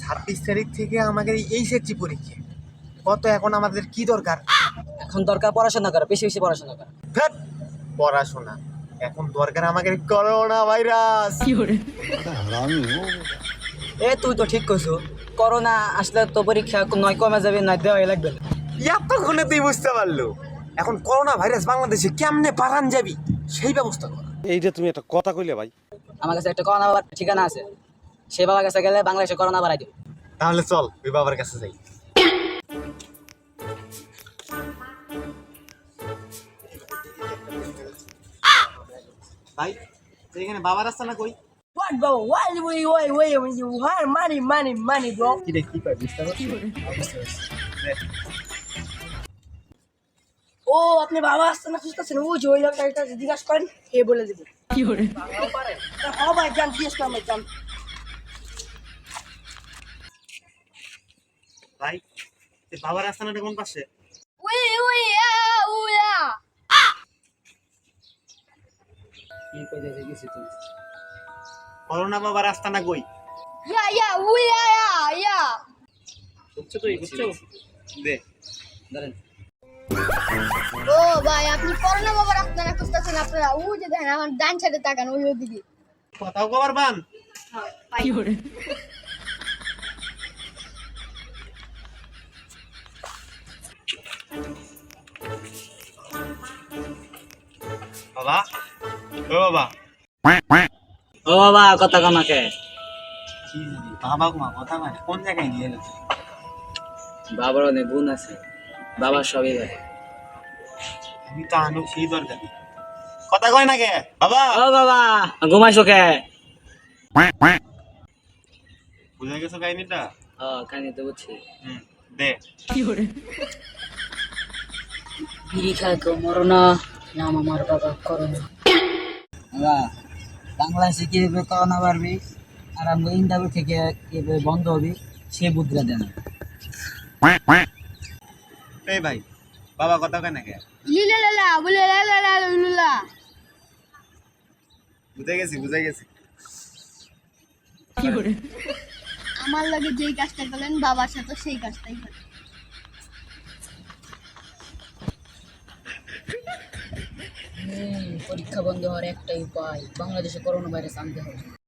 ছাব্বিশ তারিখ থেকে আমাদের এই সেচি পরীক্ষা। কত এখন আমাদের কি দরকার? এখন দরকার পড়াশোনা করা বেশি বেশি পড়াশোনা করা। ধ্যাৎ, পড়াশোনা। এখন দরকার আমাদের করোনা ভাইরাস এ তুই তো ঠিক কইছো। করোনা আসলে তো পরীক্ষা নয় কমে যাবে নয় দেওয়াই লাগবে না। এতক্ষণে তুই বুঝতে পারল। এখন করোনা ভাইরাস বাংলাদেশে কেমনে পারান যাবি সেই ব্যবস্থা কর। এইটা তুমি একটা কথা কইলে ভাই। আমার কাছে একটা করোনা বাবার ঠিকানা আছে। সেই বাবার কাছে গেলে বাংলাদেশে করোনা বাড়াই দেবে। তাহলে চল ওই বাবার কাছে যাই। ভাই এখানে বাবার রাস্তা না কই? What, bro? What? Wait, wait, wait. When you want money, money, money, bro. কি রে কি কয় বুঝতে পারছিস? ও আপনি বাবা আসতে না খুঁজতেছেন? ও যে ওই লোকটা জিজ্ঞাসা করেন হে বলে দেবে। কি করে? হ্যাঁ ভাই জিজ্ঞেস করেন ভাই যান ভাই বাবার রাস্তাটা কোন পাশে? উই উই আ উয়া কি কইতে গেছি তুই? করোনা বাবার রাস্তা না কই? ইয়া ইয়া উয়া ইয়া ইয়া। বুঝছ তুই বুঝছ? দে। ধরেন ও ভাই আপনি করোনা বাবার আপনারা খুঁজতেছেন আপনারা। ও যে দেখেন আমার ডান সাইডে তাকান ওই ওদিকে। কথাও কবার বান। ও বাবা। ও বাবা কথা কামাকে কি বাবা মা কথা মানে কোন জায়গায় নিয়ে এলো? বাবার অনেক গুণ আছে বাবা সবই জানে আমি তো আনুক সেই দরকার। কথা কয় না কে? বাবা। ও বাবা ঘুমাইছো কে? বুঝে গেছো কাহিনীটা? ও কাহিনী তো বুঝছি। হুম দে। বিড়ি খায় কেউ মরো না। নাম আমার বাবা করোনা বাংলাদেশে কীভাবে করোনা বাড়বে আর আমরা ইন্টারভিউ থেকে কীভাবে বন্ধ হবে সে বুদ্ধিটা দেন। এই ভাই বাবা কথা কয় না কে? লিলা লালা বলে লালা লালা লুলা বুঝে গেছি বুঝে গেছি। আমার লাগে যেই কাজটা করলেন বাবার সাথে সেই কাজটাই করেন পরীক্ষা বন্ধ হওয়ার একটাই উপায় বাংলাদেশে করোনা ভাইরাস আনতে হবে।